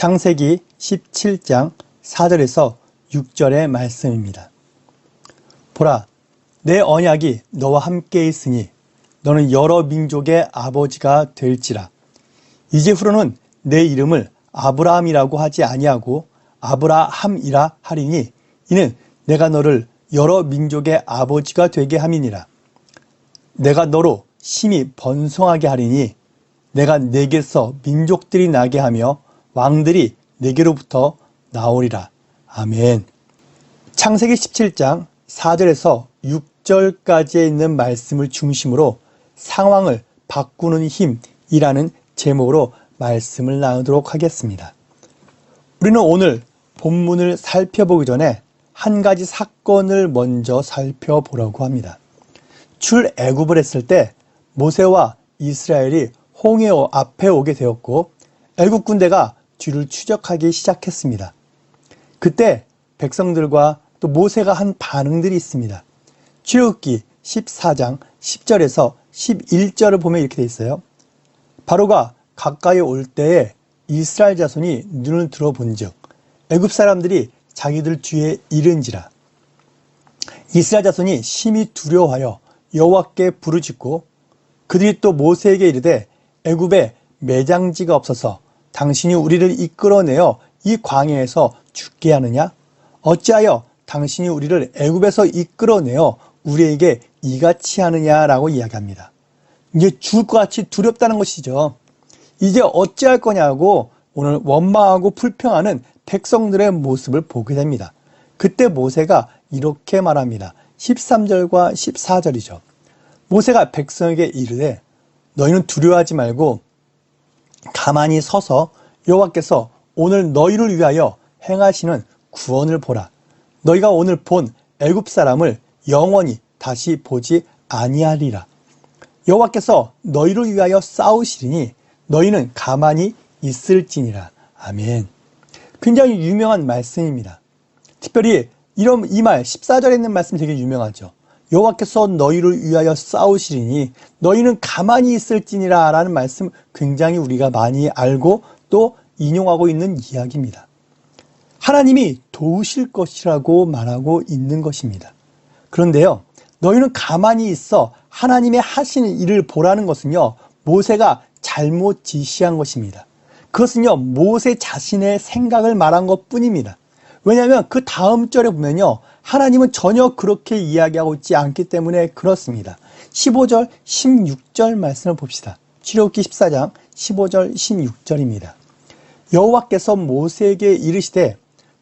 창세기 17장 4절에서 6절의 말씀입니다. 보라, 내 언약이 너와 함께 있으니 너는 여러 민족의 아버지가 될지라. 이제후로는 내 이름을 아브라함이라고 하지 아니하고 아브라함이라 하리니 이는 내가 너를 여러 민족의 아버지가 되게 함이니라. 내가 너로 심히 번성하게 하리니 내가 내게서 민족들이 나게 하며 왕들이 내게로부터 나오리라. 아멘. 창세기 17장 4절에서 6절까지에 있는 말씀을 중심으로 상황을 바꾸는 힘이라는 제목으로 말씀을 나누도록 하겠습니다. 우리는 오늘 본문을 살펴보기 전에 한 가지 사건을 먼저 살펴보려고 합니다. 출애굽을 했을 때 모세와 이스라엘이 홍해호 앞에 오게 되었고 애굽 군대가 뒤를 추적하기 시작했습니다. 그때 백성들과 또 모세가 한 반응들이 있습니다. 출애굽기 14장 10절에서 11절을 보면 이렇게 돼 있어요. 바로가 가까이 올 때에 이스라엘 자손이 눈을 들어본즉 애굽 사람들이 자기들 뒤에 이른지라 이스라엘 자손이 심히 두려워하여 여호와께 부르짖고 그들이 또 모세에게 이르되 애굽에 매장지가 없어서 당신이 우리를 이끌어내어 이 광야에서 죽게 하느냐 어찌하여 당신이 우리를 애굽에서 이끌어내어 우리에게 이같이 하느냐라고 이야기합니다. 이게 죽을 것 같이 두렵다는 것이죠. 이제 어찌할 거냐고 오늘 원망하고 불평하는 백성들의 모습을 보게 됩니다. 그때 모세가 이렇게 말합니다. 13절과 14절이죠. 모세가 백성에게 이르되 너희는 두려워하지 말고 가만히 서서 여호와께서 오늘 너희를 위하여 행하시는 구원을 보라. 너희가 오늘 본 애굽 사람을 영원히 다시 보지 아니하리라. 여호와께서 너희를 위하여 싸우시리니 너희는 가만히 있을지니라. 아멘. 굉장히 유명한 말씀입니다. 특별히 이런 이 말 14절에 있는 말씀 되게 유명하죠. 여호와께서 너희를 위하여 싸우시리니 너희는 가만히 있을지니라 라는 말씀 굉장히 우리가 많이 알고 또 인용하고 있는 이야기입니다. 하나님이 도우실 것이라고 말하고 있는 것입니다. 그런데요, 너희는 가만히 있어 하나님의 하시는 일을 보라는 것은요, 모세가 잘못 지시한 것입니다. 그것은요, 모세 자신의 생각을 말한 것 뿐입니다. 왜냐하면 그 다음 절에 보면요, 하나님은 전혀 그렇게 이야기하고 있지 않기 때문에 그렇습니다. 15절, 16절 말씀을 봅시다. 출애굽기 14장 15절, 16절입니다. 여호와께서 모세에게 이르시되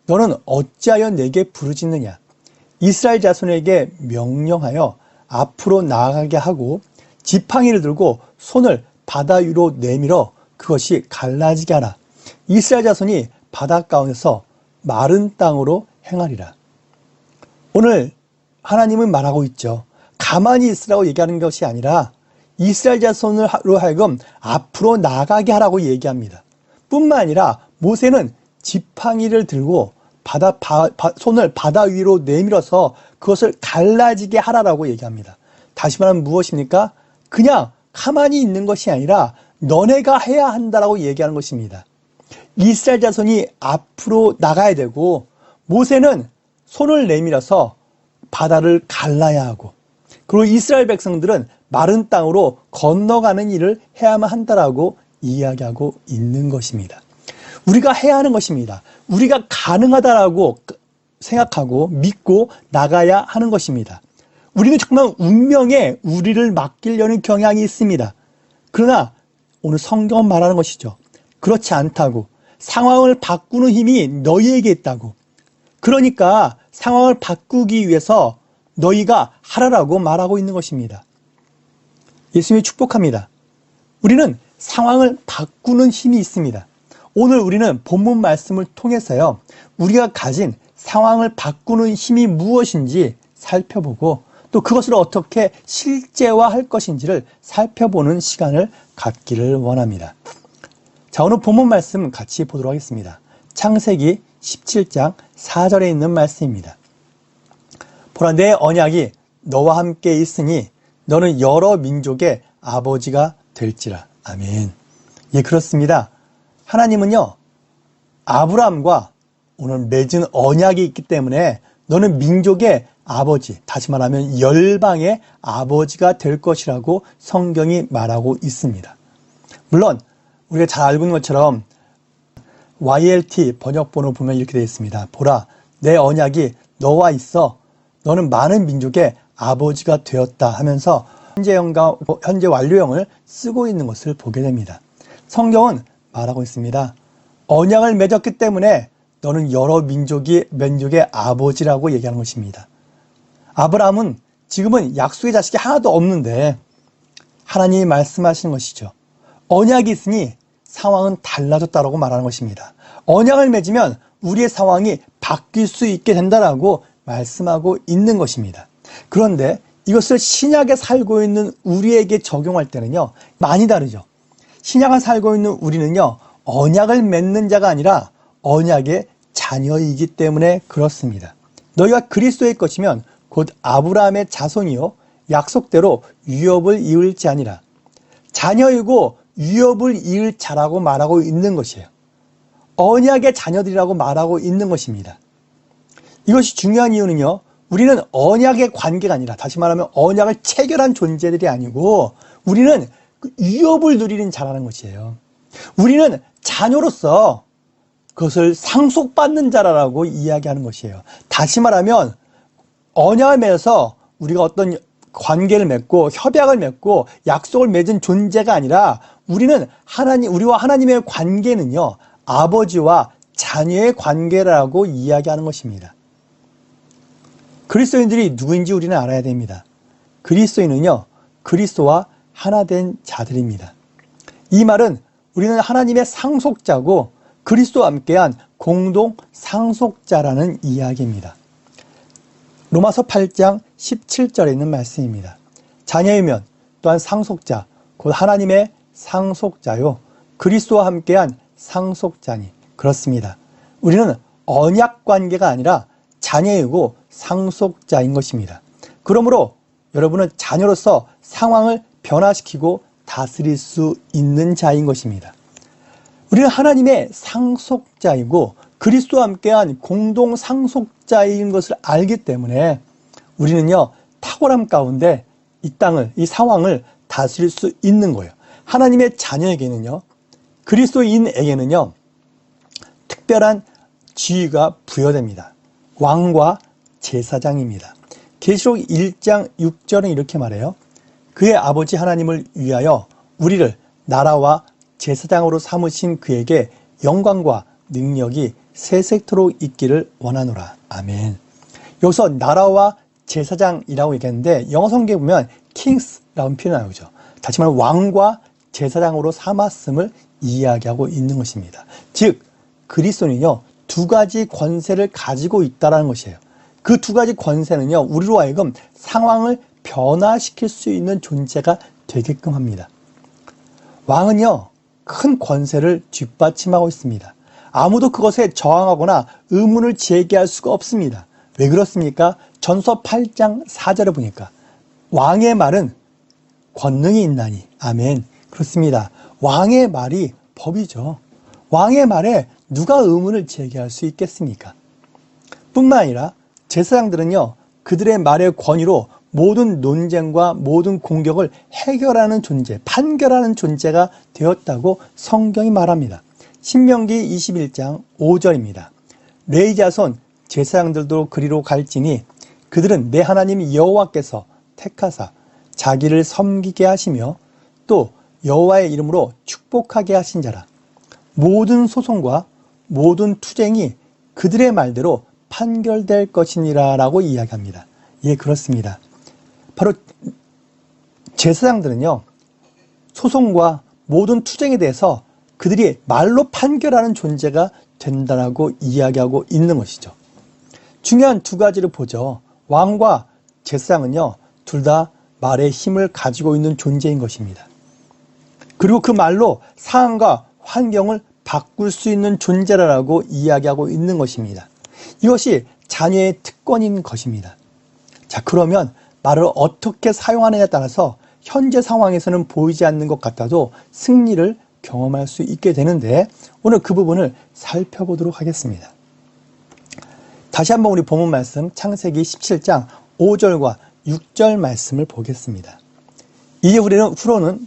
너는 어찌하여 내게 부르짖느냐 이스라엘 자손에게 명령하여 앞으로 나아가게 하고 지팡이를 들고 손을 바다 위로 내밀어 그것이 갈라지게 하라 이스라엘 자손이 바다 가운데서 마른 땅으로 행하리라 오늘 하나님은 말하고 있죠 가만히 있으라고 얘기하는 것이 아니라 이스라엘 자손으로 하여금 앞으로 나가게 하라고 얘기합니다 뿐만 아니라 모세는 지팡이를 들고 바다 바, 바, 손을 바다 위로 내밀어서 그것을 갈라지게 하라라고 얘기합니다. 다시 말하면 무엇입니까? 그냥 가만히 있는 것이 아니라 너네가 해야 한다라고 얘기하는 것입니다. 이스라엘 자손이 앞으로 나가야 되고 모세는 손을 내밀어서 바다를 갈라야 하고 그리고 이스라엘 백성들은 마른 땅으로 건너가는 일을 해야만 한다라고 이야기하고 있는 것입니다. 우리가 해야 하는 것입니다. 우리가 가능하다라고 생각하고 믿고 나가야 하는 것입니다. 우리는 정말 운명에 우리를 맡기려는 경향이 있습니다. 그러나 오늘 성경은 말하는 것이죠. 그렇지 않다고. 상황을 바꾸는 힘이 너희에게 있다고. 그러니까 상황을 바꾸기 위해서 너희가 하라라고 말하고 있는 것입니다. 예수님이 축복합니다. 우리는 상황을 바꾸는 힘이 있습니다. 오늘 우리는 본문 말씀을 통해서요, 우리가 가진 상황을 바꾸는 힘이 무엇인지 살펴보고 또 그것을 어떻게 실제화할 것인지를 살펴보는 시간을 갖기를 원합니다. 자, 오늘 본문 말씀 같이 보도록 하겠습니다. 창세기 17장 4절에 있는 말씀입니다. 보라, 내 언약이 너와 함께 있으니 너는 여러 민족의 아버지가 될지라. 아멘. 예, 그렇습니다. 하나님은요, 아브라함과 오늘 맺은 언약이 있기 때문에 너는 민족의 아버지, 다시 말하면 열방의 아버지가 될 것이라고 성경이 말하고 있습니다. 물론 우리가 잘 알고 있는 것처럼 YLT 번역본을 보면 이렇게 되어 있습니다. 보라, 내 언약이 너와 있어. 너는 많은 민족의 아버지가 되었다 하면서 현재형과 현재 완료형을 쓰고 있는 것을 보게 됩니다. 성경은 말하고 있습니다. 언약을 맺었기 때문에 너는 여러 민족이 민족의 아버지라고 얘기하는 것입니다. 아브라함은 지금은 약속의 자식이 하나도 없는데 하나님이 말씀하시는 것이죠. 언약이 있으니 상황은 달라졌다라고 말하는 것입니다. 언약을 맺으면 우리의 상황이 바뀔 수 있게 된다라고 말씀하고 있는 것입니다. 그런데 이것을 신약에 살고 있는 우리에게 적용할 때는요, 많이 다르죠. 신약을 살고 있는 우리는요, 언약을 맺는 자가 아니라 언약의 자녀이기 때문에 그렇습니다. 너희가 그리스도의 것이면 곧 아브라함의 자손이요 약속대로 유업을 이을지 아니라 자녀이고 유업을 이을 자라고 말하고 있는 것이에요. 언약의 자녀들이라고 말하고 있는 것입니다. 이것이 중요한 이유는요. 우리는 언약의 관계가 아니라 다시 말하면 언약을 체결한 존재들이 아니고 우리는 그 유업을 누리는 자라는 것이에요. 우리는 자녀로서 그것을 상속받는 자라고 이야기하는 것이에요. 다시 말하면 언약을 맺어서 우리가 어떤 관계를 맺고 협약을 맺고 약속을 맺은 존재가 아니라 우리는 하나님 우리와 하나님의 관계는요. 아버지와 자녀의 관계라고 이야기하는 것입니다. 그리스도인들이 누구인지 우리는 알아야 됩니다. 그리스도인은요. 그리스도와 하나 된 자들입니다. 이 말은 우리는 하나님의 상속자고 그리스도와 함께한 공동 상속자라는 이야기입니다. 로마서 8장 17절에 있는 말씀입니다. 자녀이면 또한 상속자, 곧 하나님의 상속자요. 그리스도와 함께한 상속자니. 그렇습니다. 우리는 언약 관계가 아니라 자녀이고 상속자인 것입니다. 그러므로 여러분은 자녀로서 상황을 변화시키고 다스릴 수 있는 자인 것입니다. 우리는 하나님의 상속자이고 그리스도와 함께한 공동 상속자인 것을 알기 때문에 우리는요 탁월함 가운데 이 땅을 이 상황을 다스릴 수 있는 거예요. 하나님의 자녀에게는요 그리스도인에게는요 특별한 지위가 부여됩니다. 왕과 제사장입니다. 계시록 1장 6절은 이렇게 말해요. 그의 아버지 하나님을 위하여 우리를 나라와 제사장으로 삼으신 그에게 영광과 능력이 세색토록 있기를 원하노라. 아멘. 여기서 나라와 제사장이라고 얘기했는데 영어 성경에 보면 kings라는 표현이 나오죠. 다시 말하면 왕과 제사장으로 삼았음을 이야기하고 있는 것입니다. 즉 그리스도는요 두 가지 권세를 가지고 있다라는 것이에요. 그 두 가지 권세는요 우리로 하여금 상황을 변화시킬 수 있는 존재가 되게끔 합니다. 왕은요 큰 권세를 뒷받침하고 있습니다. 아무도 그것에 저항하거나 의문을 제기할 수가 없습니다. 왜 그렇습니까? 전서 8장 4절에 보니까 왕의 말은 권능이 있나니 아멘 그렇습니다. 왕의 말이 법이죠. 왕의 말에 누가 의문을 제기할 수 있겠습니까? 뿐만 아니라 제사장들은요 그들의 말의 권위로 모든 논쟁과 모든 공격을 해결하는 존재, 판결하는 존재가 되었다고 성경이 말합니다. 신명기 21장 5절입니다. 레이 자손 제사장들도 그리로 갈지니 그들은 내 하나님 여호와께서 택하사 자기를 섬기게 하시며 또 여호와의 이름으로 축복하게 하신 자라. 모든 소송과 모든 투쟁이 그들의 말대로 판결될 것이니라 라고 이야기합니다. 예, 그렇습니다. 바로 제사장들은요, 소송과 모든 투쟁에 대해서 그들이 말로 판결하는 존재가 된다라고 이야기하고 있는 것이죠. 중요한 두 가지를 보죠. 왕과 제사장은요, 둘 다 말의 힘을 가지고 있는 존재인 것입니다. 그리고 그 말로 상황과 환경을 바꿀 수 있는 존재라고 이야기하고 있는 것입니다. 이것이 자녀의 특권인 것입니다. 자, 그러면 말을 어떻게 사용하느냐에 따라서 현재 상황에서는 보이지 않는 것 같아도 승리를 경험할 수 있게 되는데 오늘 그 부분을 살펴보도록 하겠습니다. 다시 한번 우리 본문 말씀 창세기 17장 5절과 6절 말씀을 보겠습니다. 이제 우리는 후로는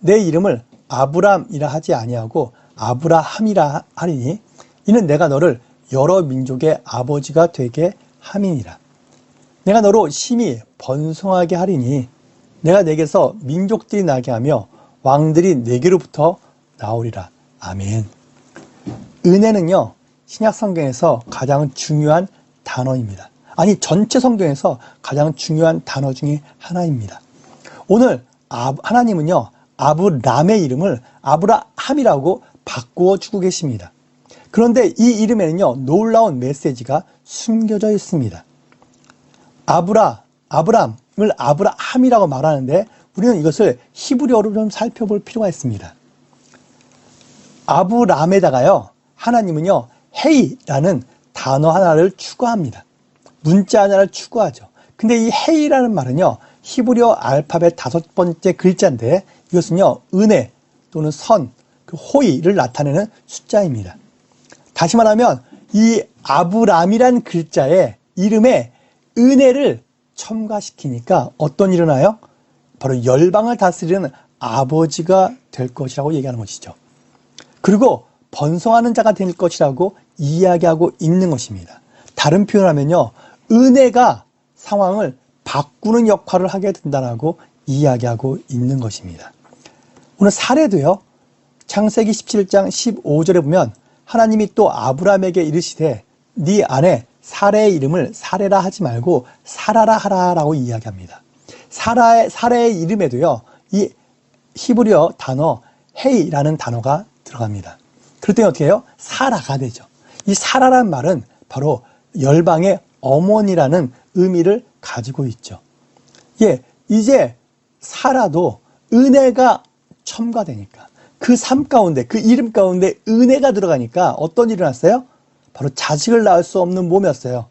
내 이름을 아브람이라 하지 아니하고 아브라함이라 하리니 이는 내가 너를 여러 민족의 아버지가 되게 함이니라. 내가 너로 심히 번성하게 하리니 내가 내게서 민족들이 나게 하며 왕들이 내게로부터 나오리라. 아멘. 은혜는요, 신약 성경에서 가장 중요한 단어입니다. 아니, 전체 성경에서 가장 중요한 단어 중에 하나입니다. 오늘 아, 하나님은요, 아브람의 이름을 아브라함이라고 바꾸어 주고 계십니다. 그런데 이 이름에는요, 놀라운 메시지가 숨겨져 있습니다. 아브라, 아브람을 아브라함이라고 말하는데 우리는 이것을 히브리어로 좀 살펴볼 필요가 있습니다. 아브람에다가요, 하나님은요, 헤이라는 단어 하나를 추가합니다. 문자 하나를 추가하죠. 근데 이 헤이라는 말은요, 히브리어 알파벳 다섯 번째 글자인데 이것은요, 은혜 또는 선, 그 호의를 나타내는 숫자입니다. 다시 말하면 이 아브람이란 글자에 이름에 은혜를 첨가시키니까 어떤 일어나요? 바로 열방을 다스리는 아버지가 될 것이라고 얘기하는 것이죠. 그리고 번성하는 자가 될 것이라고 이야기하고 있는 것입니다. 다른 표현하면요. 은혜가 상황을 바꾸는 역할을 하게 된다라고 이야기하고 있는 것입니다. 오늘 사례도요. 창세기 17장 15절에 보면 하나님이 또 아브라함에게 이르시되 네 안에 사례의 이름을 사례라 하지 말고 사라라 하라라고 이야기합니다. 사라의 사례의 이름에도요. 이 히브리어 단어 헤이라는 단어가 들어갑니다. 그럴 때 어떻게 해요? 사라가 되죠. 이 사라란 말은 바로 열방의 어머니라는 의미를 가지고 있죠. 예, 이제 사라도 은혜가 첨가되니까 그 삶 가운데 그 이름 가운데 은혜가 들어가니까 어떤 일이 일어났어요? 바로 자식을 낳을 수 없는 몸이었어요.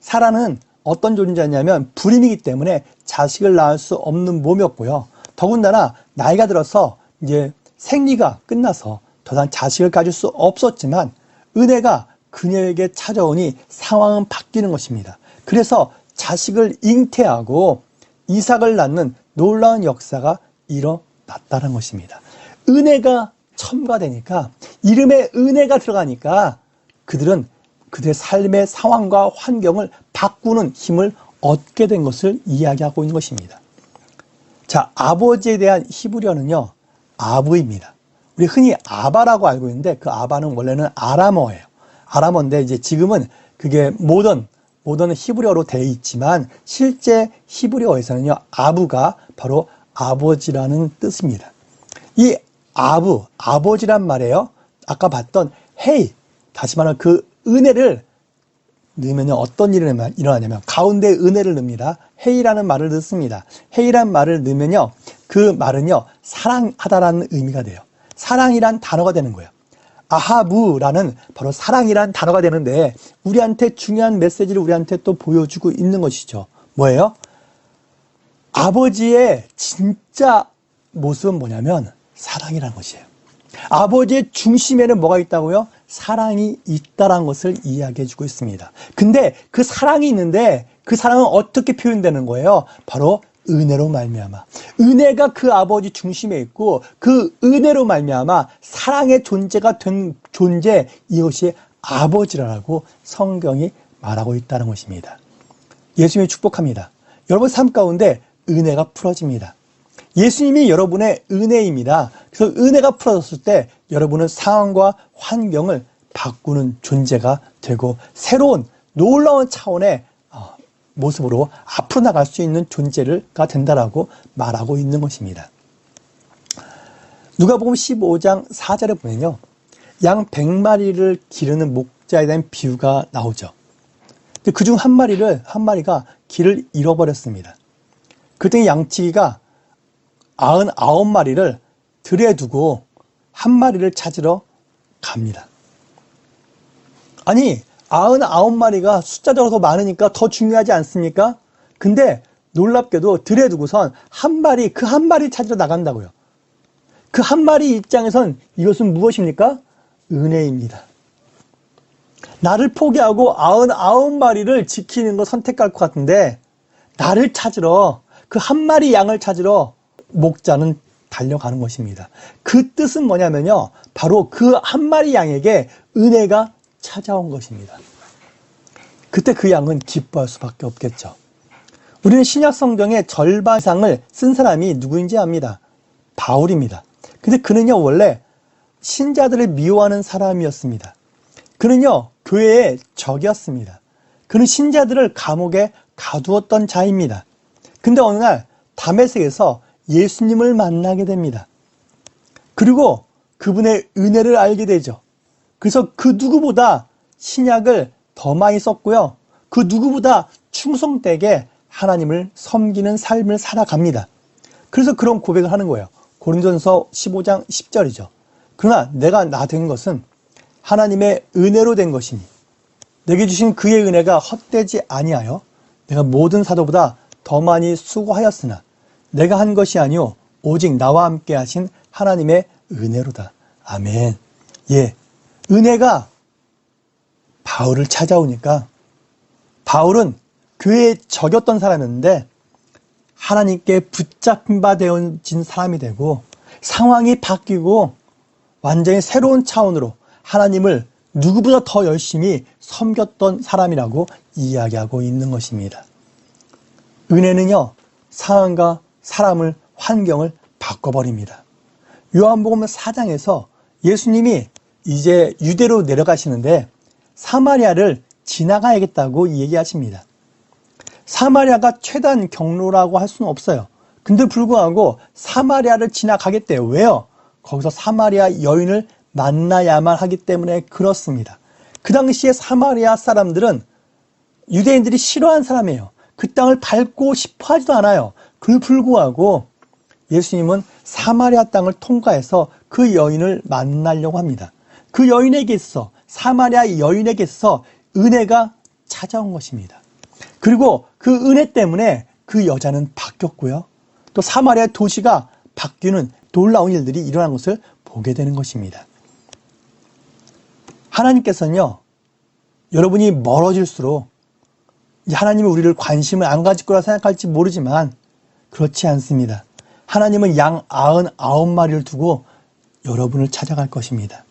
사라는 어떤 존재냐면 불임이기 때문에 자식을 낳을 수 없는 몸이었고요. 더군다나 나이가 들어서 이제 생리가 끝나서 더 이상 자식을 가질 수 없었지만 은혜가 그녀에게 찾아오니 상황은 바뀌는 것입니다. 그래서 자식을 잉태하고 이삭을 낳는 놀라운 역사가 일어났다 는 것입니다. 은혜가 첨가되니까 이름에 은혜가 들어가니까 그들은 그들의 삶의 상황과 환경을 바꾸는 힘을 얻게 된 것을 이야기하고 있는 것입니다. 자, 아버지에 대한 히브리어는요, 아브입니다. 우리 흔히 아바라고 알고 있는데 그 아바는 원래는 아람어예요. 아람어인데 이제 지금은 그게 모던 모던 히브리어로 되어 있지만 실제 히브리어에서는요 아부가 바로 아버지라는 뜻입니다. 이 아부 아버지란 말이에요. 아까 봤던 헤이 다시 말하면 그 은혜를 넣으면 어떤 일이 일어나냐면 가운데 은혜를 넣습니다. 헤이라는 말을 넣습니다. 헤이란 말을 넣으면요 그 말은요 사랑하다라는 의미가 돼요. 사랑이란 단어가 되는 거예요. 아하부라는 바로 사랑이란 단어가 되는데 우리한테 중요한 메시지를 우리한테 또 보여주고 있는 것이죠. 뭐예요? 아버지의 진짜 모습은 뭐냐면 사랑이라는 것이에요. 아버지의 중심에는 뭐가 있다고요? 사랑이 있다라는 것을 이야기해 주고 있습니다. 근데 그 사랑이 있는데 그 사랑은 어떻게 표현되는 거예요? 바로 은혜로 말미암아 은혜가 그 아버지 중심에 있고 그 은혜로 말미암아 사랑의 존재가 된 존재 이것이 아버지라고 성경이 말하고 있다는 것입니다. 예수님이 축복합니다. 여러분 삶 가운데 은혜가 풀어집니다. 예수님이 여러분의 은혜입니다. 그래서 은혜가 풀어졌을 때 여러분은 상황과 환경을 바꾸는 존재가 되고 새로운 놀라운 차원의 모습으로 앞으로 나갈 수 있는 존재가 된다라고 말하고 있는 것입니다. 누가복음 15장 4절에 보면요. 양 100마리를 기르는 목자에 대한 비유가 나오죠. 그 중 한 마리를 한 마리가 길을 잃어버렸습니다. 그때 양치기가 99마리를 들에 두고 한 마리를 찾으러 갑니다. 아니 99마리가 숫자적으로 더 많으니까 더 중요하지 않습니까? 근데 놀랍게도 들에 두고선 한 마리, 그 한 마리 찾으러 나간다고요. 그 한 마리 입장에선 이것은 무엇입니까? 은혜입니다. 나를 포기하고 아흔 아홉 마리를 지키는 거 선택할 것 같은데 나를 찾으러 그 한 마리 양을 찾으러 목자는 달려가는 것입니다. 그 뜻은 뭐냐면요. 바로 그 한 마리 양에게 은혜가 찾아온 것입니다. 그때 그 양은 기뻐할 수밖에 없겠죠. 우리는 신약 성경의 절반 이상을 쓴 사람이 누구인지 압니다. 바울입니다. 근데 그는요, 원래 신자들을 미워하는 사람이었습니다. 그는요, 교회의 적이었습니다. 그는 신자들을 감옥에 가두었던 자입니다. 근데 어느 날 담에색에서 예수님을 만나게 됩니다. 그리고 그분의 은혜를 알게 되죠. 그래서 그 누구보다 신약을 더 많이 썼고요. 그 누구보다 충성되게 하나님을 섬기는 삶을 살아갑니다. 그래서 그런 고백을 하는 거예요. 고린전서 15장 10절이죠. 그러나 내가 나 된 것은 하나님의 은혜로 된 것이니 내게 주신 그의 은혜가 헛되지 아니하여 내가 모든 사도보다 더 많이 수고하였으나 내가 한 것이 아니요 오직 나와 함께 하신 하나님의 은혜로다. 아멘. 예. 은혜가 바울을 찾아오니까 바울은 교회의 적였던 사람이었는데 하나님께 붙잡힌 바 되어진 사람이 되고 상황이 바뀌고 완전히 새로운 차원으로 하나님을 누구보다 더 열심히 섬겼던 사람이라고 이야기하고 있는 것입니다. 은혜는요, 상황과 사람을, 환경을 바꿔버립니다. 요한복음 4장에서 예수님이 이제 유대로 내려가시는데 사마리아를 지나가야겠다고 얘기하십니다. 사마리아가 최단 경로라고 할 수는 없어요. 근데 불구하고 사마리아를 지나가겠대요. 왜요? 거기서 사마리아 여인을 만나야만 하기 때문에 그렇습니다. 그 당시에 사마리아 사람들은 유대인들이 싫어한 사람이에요. 그 땅을 밟고 싶어 하지도 않아요. 그 불구하고 예수님은 사마리아 땅을 통과해서 그 여인을 만나려고 합니다. 그 여인에게서, 사마리아 여인에게서 은혜가 찾아온 것입니다. 그리고 그 은혜 때문에 그 여자는 바뀌었고요. 또 사마리아 도시가 바뀌는 놀라운 일들이 일어난 것을 보게 되는 것입니다. 하나님께서는요, 여러분이 멀어질수록 하나님은 우리를 관심을 안 가질 거라 생각할지 모르지만 그렇지 않습니다. 하나님은 양 아흔 아홉 마리를 두고 여러분을 찾아갈 것입니다.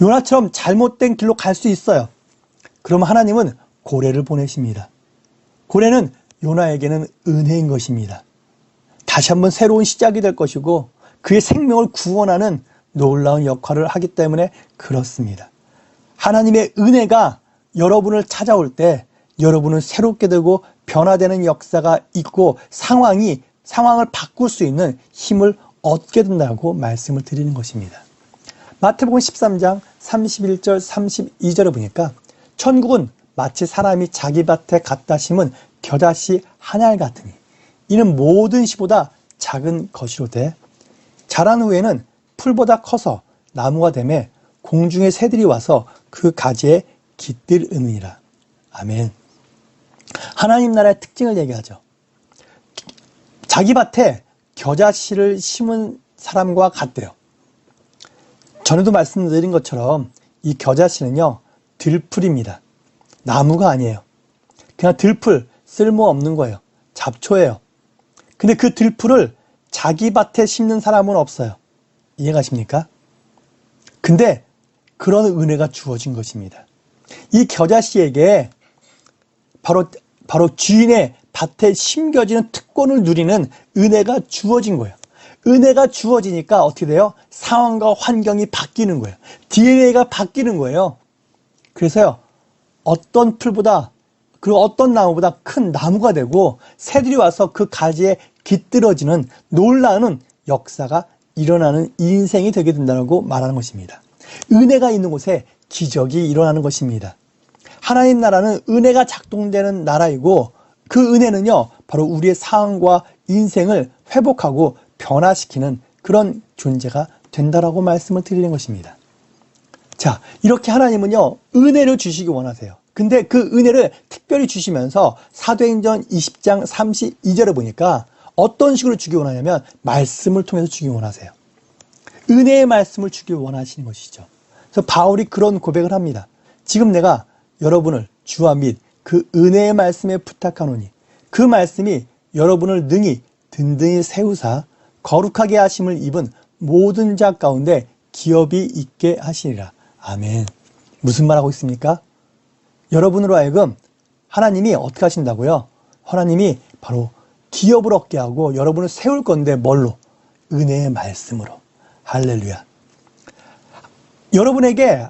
요나처럼 잘못된 길로 갈 수 있어요. 그러면 하나님은 고래를 보내십니다. 고래는 요나에게는 은혜인 것입니다. 다시 한번 새로운 시작이 될 것이고 그의 생명을 구원하는 놀라운 역할을 하기 때문에 그렇습니다. 하나님의 은혜가 여러분을 찾아올 때 여러분은 새롭게 되고 변화되는 역사가 있고 상황이 상황을 바꿀 수 있는 힘을 얻게 된다고 말씀을 드리는 것입니다. 마태복음 13장 31절 32절에 보니까 천국은 마치 사람이 자기 밭에 갖다 심은 겨자씨 한 알 같으니 이는 모든 시보다 작은 것이로되 자란 후에는 풀보다 커서 나무가 되매 공중의 새들이 와서 그 가지에 깃들으니라. 아멘. 하나님 나라의 특징을 얘기하죠. 자기 밭에 겨자씨를 심은 사람과 같대요. 전에도 말씀드린 것처럼 이 겨자씨는요, 들풀입니다. 나무가 아니에요. 그냥 들풀, 쓸모없는 거예요. 잡초예요. 근데 그 들풀을 자기 밭에 심는 사람은 없어요. 이해가십니까? 근데 그런 은혜가 주어진 것입니다. 이 겨자씨에게 바로, 바로 주인의 밭에 심겨지는 특권을 누리는 은혜가 주어진 거예요. 은혜가 주어지니까 어떻게 돼요? 상황과 환경이 바뀌는 거예요. DNA가 바뀌는 거예요. 그래서요, 어떤 풀보다, 그리고 어떤 나무보다 큰 나무가 되고, 새들이 와서 그 가지에 깃들어지는 놀라운 역사가 일어나는 인생이 되게 된다고 말하는 것입니다. 은혜가 있는 곳에 기적이 일어나는 것입니다. 하나님 나라는 은혜가 작동되는 나라이고 그 은혜는요, 바로 우리의 상황과 인생을 회복하고 변화시키는 그런 존재가 된다라고 말씀을 드리는 것입니다. 자, 이렇게 하나님은요, 은혜를 주시기 원하세요. 근데 그 은혜를 특별히 주시면서 사도행전 20장 32절에 보니까 어떤 식으로 주기 원하냐면 말씀을 통해서 주기 원하세요. 은혜의 말씀을 주길 원하시는 것이죠. 그래서 바울이 그런 고백을 합니다. 지금 내가 여러분을 주와 및 그 은혜의 말씀에 부탁하노니 그 말씀이 여러분을 능히 든든히 세우사 거룩하게 하심을 입은 모든 자 가운데 기업이 있게 하시리라. 아멘. 무슨 말하고 있습니까? 여러분으로 하여금 하나님이 어떻게 하신다고요? 하나님이 바로 기업을 얻게 하고 여러분을 세울 건데 뭘로? 은혜의 말씀으로. 할렐루야. 여러분에게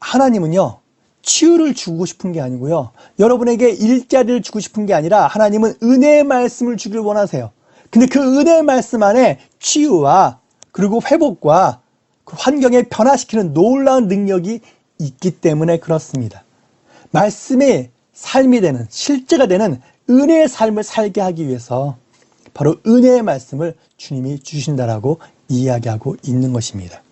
하나님은요, 치유를 주고 싶은 게 아니고요. 여러분에게 일자리를 주고 싶은 게 아니라 하나님은 은혜의 말씀을 주길 원하세요. 근데 그 은혜의 말씀 안에 치유와 그리고 회복과 그 환경에 변화시키는 놀라운 능력이 있기 때문에 그렇습니다. 말씀이 삶이 되는, 실제가 되는 은혜의 삶을 살게 하기 위해서 바로 은혜의 말씀을 주님이 주신다라고 이야기하고 있는 것입니다.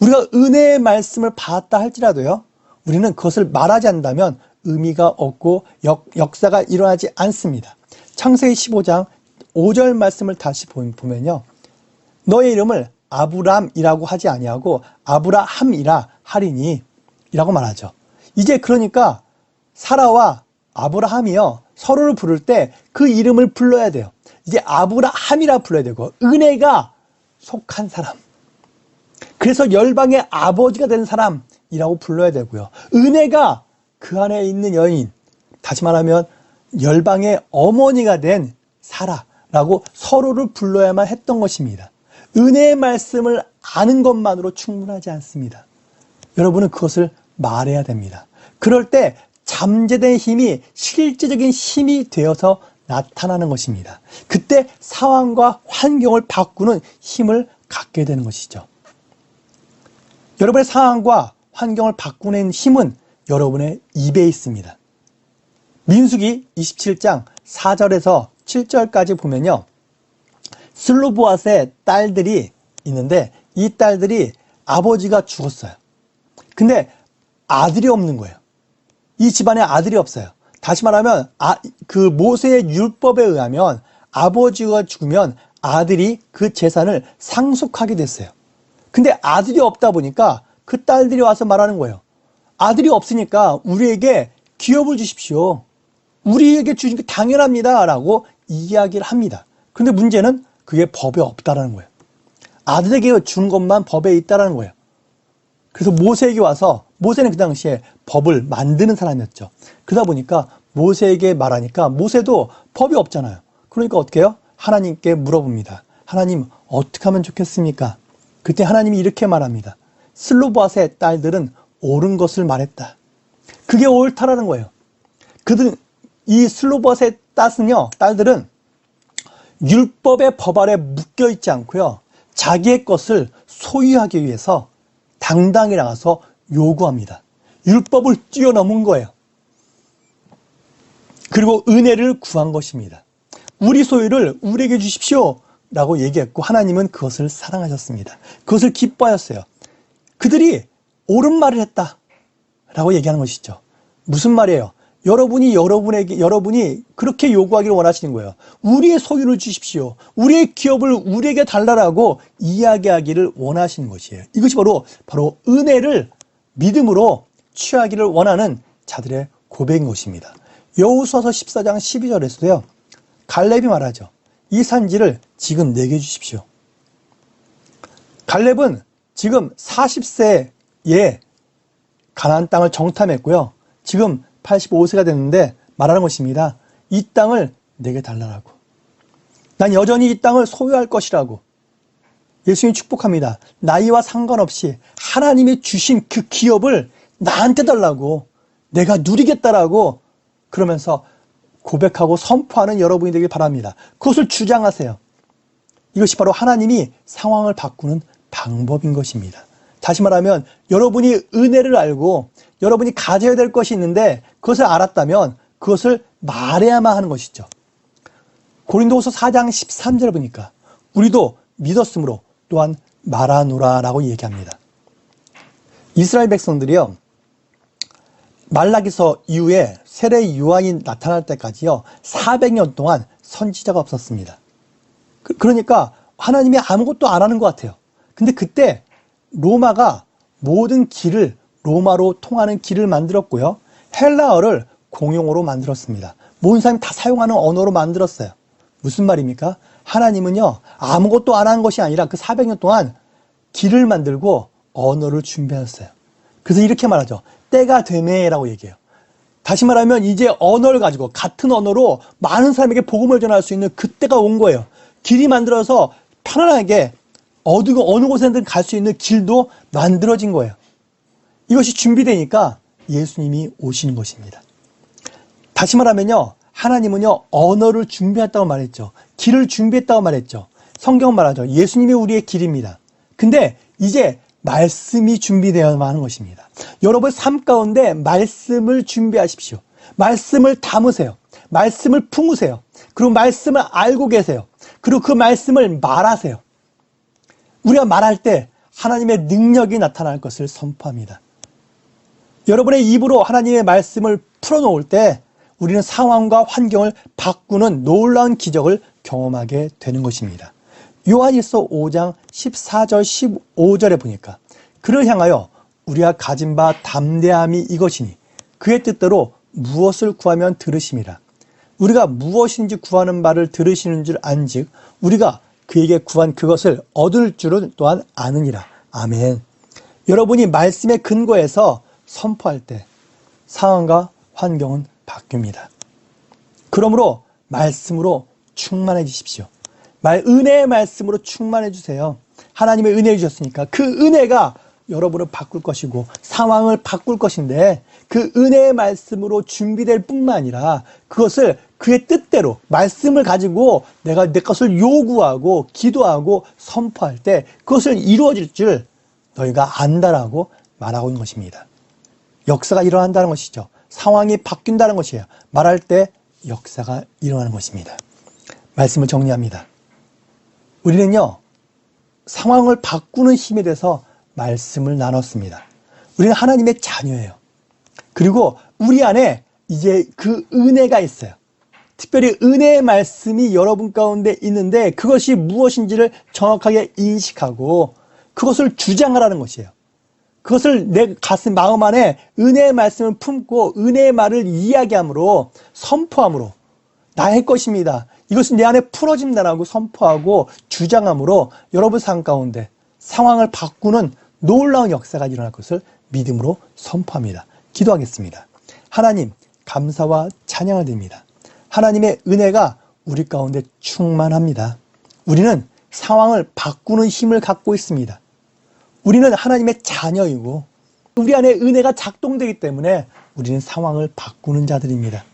우리가 은혜의 말씀을 받았다 할지라도요, 우리는 그것을 말하지 않는다면 의미가 없고 역, 역사가 일어나지 않습니다. 창세기 15장 5절 말씀을 다시 보면요. 너의 이름을 아브람이라고 하지 아니하고 아브라함이라 하리니 이라고 말하죠. 이제 그러니까 사라와 아브라함이요. 서로를 부를 때 그 이름을 불러야 돼요. 이제 아브라함이라 불러야 되고 은혜가 속한 사람. 그래서 열방의 아버지가 된 사람 이라고 불러야 되고요. 은혜가 그 안에 있는 여인, 다시 말하면 열방의 어머니가 된 사라라고 서로를 불러야만 했던 것입니다. 은혜의 말씀을 아는 것만으로 충분하지 않습니다. 여러분은 그것을 말해야 됩니다. 그럴 때 잠재된 힘이 실제적인 힘이 되어서 나타나는 것입니다. 그때 상황과 환경을 바꾸는 힘을 갖게 되는 것이죠. 여러분의 상황과 환경을 바꾸는 힘은 여러분의 입에 있습니다. 민수기 27장 4절에서 7절까지 보면요. 슬로보아스의 딸들이 있는데 이 딸들이 아버지가 죽었어요. 근데 아들이 없는 거예요. 이 집안에 아들이 없어요. 다시 말하면 아, 그 모세의 율법에 의하면 아버지가 죽으면 아들이 그 재산을 상속하게 됐어요. 근데 아들이 없다 보니까 그 딸들이 와서 말하는 거예요. 아들이 없으니까 우리에게 기업을 주십시오. 우리에게 주신 게 당연합니다. 라고 이야기를 합니다. 근데 문제는 그게 법에 없다라는 거예요. 아들에게 준 것만 법에 있다라는 거예요. 그래서 모세에게 와서 모세는 그 당시에 법을 만드는 사람이었죠. 그러다 보니까 모세에게 말하니까 모세도 법이 없잖아요. 그러니까 어떻게 해요? 하나님께 물어봅니다. 하나님 어떻게 하면 좋겠습니까? 그때 하나님이 이렇게 말합니다. 슬로바스의 딸들은 옳은 것을 말했다. 그게 옳다라는 거예요. 그들 이 슬로바스의 딸은요, 딸들은 율법의 법 아래 묶여 있지 않고요. 자기의 것을 소유하기 위해서 당당히 나가서 요구합니다. 율법을 뛰어넘은 거예요. 그리고 은혜를 구한 것입니다. 우리 소유를 우리에게 주십시오. 라고 얘기했고 하나님은 그것을 사랑하셨습니다. 그것을 기뻐하셨어요. 그들이 옳은 말을 했다. 라고 얘기하는 것이죠. 무슨 말이에요? 여러분이 여러분에게 여러분이 그렇게 요구하기를 원하시는 거예요. 우리의 소유를 주십시오. 우리의 기업을 우리에게 달라라고 이야기하기를 원하시는 것이에요. 이것이 바로 바로 은혜를 믿음으로 취하기를 원하는 자들의 고백인 것입니다. 여호수아서 14장 12절에서도요. 갈렙이 말하죠. 이 산지를 지금 내게 주십시오. 갈렙은 지금 40세에 가나안 땅을 정탐했고요. 지금 85세가 됐는데 말하는 것입니다. 이 땅을 내게 달라라고. 난 여전히 이 땅을 소유할 것이라고. 예수님이 축복합니다. 나이와 상관없이 하나님이 주신 그 기업을 나한테 달라고. 내가 누리겠다라고 그러면서 고백하고 선포하는 여러분이 되길 바랍니다. 그것을 주장하세요. 이것이 바로 하나님이 상황을 바꾸는 방법인 것입니다. 다시 말하면 여러분이 은혜를 알고 여러분이 가져야 될 것이 있는데 그것을 알았다면 그것을 말해야만 하는 것이죠. 고린도후서 4장 13절 보니까 우리도 믿었으므로 또한 말하노라라고 얘기합니다. 이스라엘 백성들이요. 말라기서 이후에 세례 요한이 나타날 때까지요. 400년 동안 선지자가 없었습니다. 그, 그러니까 하나님이 아무것도 안 하는 것 같아요. 근데 그때 로마가 모든 길을 로마로 통하는 길을 만들었고요. 헬라어를 공용어로 만들었습니다. 모든 사람이 다 사용하는 언어로 만들었어요. 무슨 말입니까? 하나님은요, 아무것도 안 한 것이 아니라 그 400년 동안 길을 만들고 언어를 준비하셨어요. 그래서 이렇게 말하죠. 때가 되매라고 얘기해요. 다시 말하면 이제 언어를 가지고 같은 언어로 많은 사람에게 복음을 전할 수 있는 그때가 온 거예요. 길이 만들어서 편안하게 어디고 어느 곳에든 갈 수 있는 길도 만들어진 거예요. 이것이 준비되니까 예수님이 오시는 것입니다. 다시 말하면요. 하나님은요, 언어를 준비했다고 말했죠. 길을 준비했다고 말했죠. 성경 말하죠. 예수님이 우리의 길입니다. 근데 이제 말씀이 준비되어야만 하는 것입니다. 여러분 삶 가운데 말씀을 준비하십시오. 말씀을 담으세요. 말씀을 품으세요. 그리고 말씀을 알고 계세요. 그리고 그 말씀을 말하세요. 우리가 말할 때 하나님의 능력이 나타날 것을 선포합니다. 여러분의 입으로 하나님의 말씀을 풀어놓을 때 우리는 상황과 환경을 바꾸는 놀라운 기적을 경험하게 되는 것입니다. 요한일서 5장 14절 15절에 보니까 그를 향하여 우리가 가진 바 담대함이 이것이니 그의 뜻대로 무엇을 구하면 들으심이라. 우리가 무엇인지 구하는 바를 들으시는 줄 안즉 우리가 그에게 구한 그것을 얻을 줄은 또한 아느니라. 아멘. 여러분이 말씀의 근거에서 선포할 때 상황과 환경은 바뀝니다. 그러므로 말씀으로 충만해 주십시오. 말 은혜의 말씀으로 충만해 주세요. 하나님의 은혜 주셨으니까 그 은혜가 여러분을 바꿀 것이고 상황을 바꿀 것인데 그 은혜의 말씀으로 준비될 뿐만 아니라 그것을 그의 뜻대로 말씀을 가지고 내가 내 것을 요구하고 기도하고 선포할 때 그것을 이루어질 줄 너희가 안다라고 말하고 있는 것입니다. 역사가 일어난다는 것이죠. 상황이 바뀐다는 것이에요. 말할 때 역사가 일어나는 것입니다. 말씀을 정리합니다. 우리는요, 상황을 바꾸는 힘에 대해서 말씀을 나눴습니다. 우리는 하나님의 자녀예요. 그리고 우리 안에 이제 그 은혜가 있어요. 특별히 은혜의 말씀이 여러분 가운데 있는데 그것이 무엇인지를 정확하게 인식하고 그것을 주장하라는 것이에요. 그것을 내 가슴, 마음 안에 은혜의 말씀을 품고 은혜의 말을 이야기함으로 선포함으로 나의 것입니다. 이것은 내 안에 풀어진다라고 선포하고 주장함으로 여러분 삶 가운데 상황을 바꾸는 놀라운 역사가 일어날 것을 믿음으로 선포합니다. 기도하겠습니다. 하나님, 감사와 찬양을 드립니다. 하나님의 은혜가 우리 가운데 충만합니다. 우리는 상황을 바꾸는 힘을 갖고 있습니다. 우리는 하나님의 자녀이고 우리 안에 은혜가 작동되기 때문에 우리는 상황을 바꾸는 자들입니다.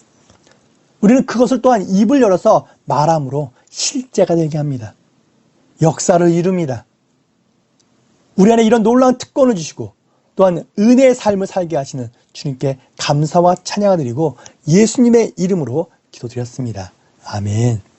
우리는 그것을 또한 입을 열어서 말함으로 실제가 되게 합니다. 역사를 이룹니다. 우리 안에 이런 놀라운 특권을 주시고 또한 은혜의 삶을 살게 하시는 주님께 감사와 찬양을 드리고 예수님의 이름으로 기도드렸습니다. 아멘.